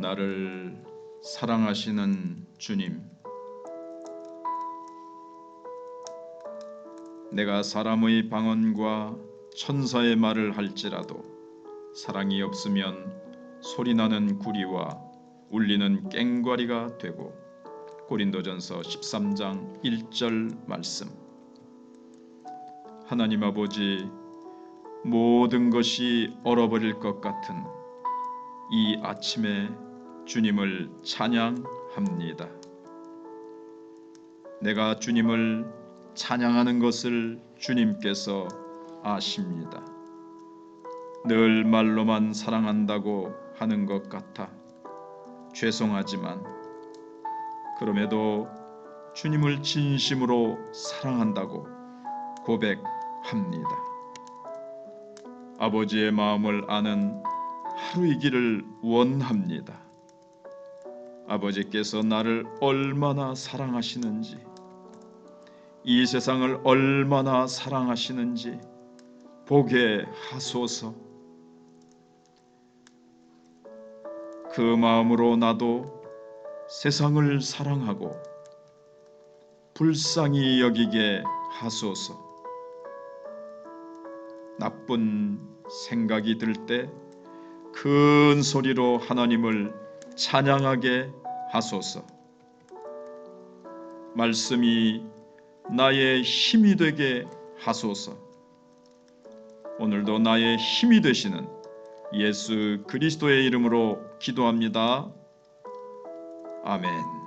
나를 사랑하시는 주님, 내가 사람의 방언과 천사의 말을 할지라도 사랑이 없으면 소리나는 구리와 울리는 꽹과리가 되고 고린도전서 13장 1절 말씀. 하나님 아버지 모든 것이 얼어버릴 것 같은 이 아침에 주님을 찬양합니다. 내가 주님을 찬양하는 것을 주님께서 아십니다. 늘 말로만 사랑한다고 하는 것 같아 죄송하지만 그럼에도 주님을 진심으로 사랑한다고 고백합니다. 아버지의 마음을 아는 하루이기를 원합니다. 아버지께서 나를 얼마나 사랑하시는지, 이 세상을 얼마나 사랑하시는지 보게 하소서. 그 마음으로 나도 세상을 사랑하고 불쌍히 여기게 하소서. 나쁜 생각이 들 때 큰 소리로 하나님을 찬양하게 하소서. 말씀이 나의 힘이 되게 하소서. 오늘도 나의 힘이 되시는 예수 그리스도의 이름으로 기도합니다. 아멘.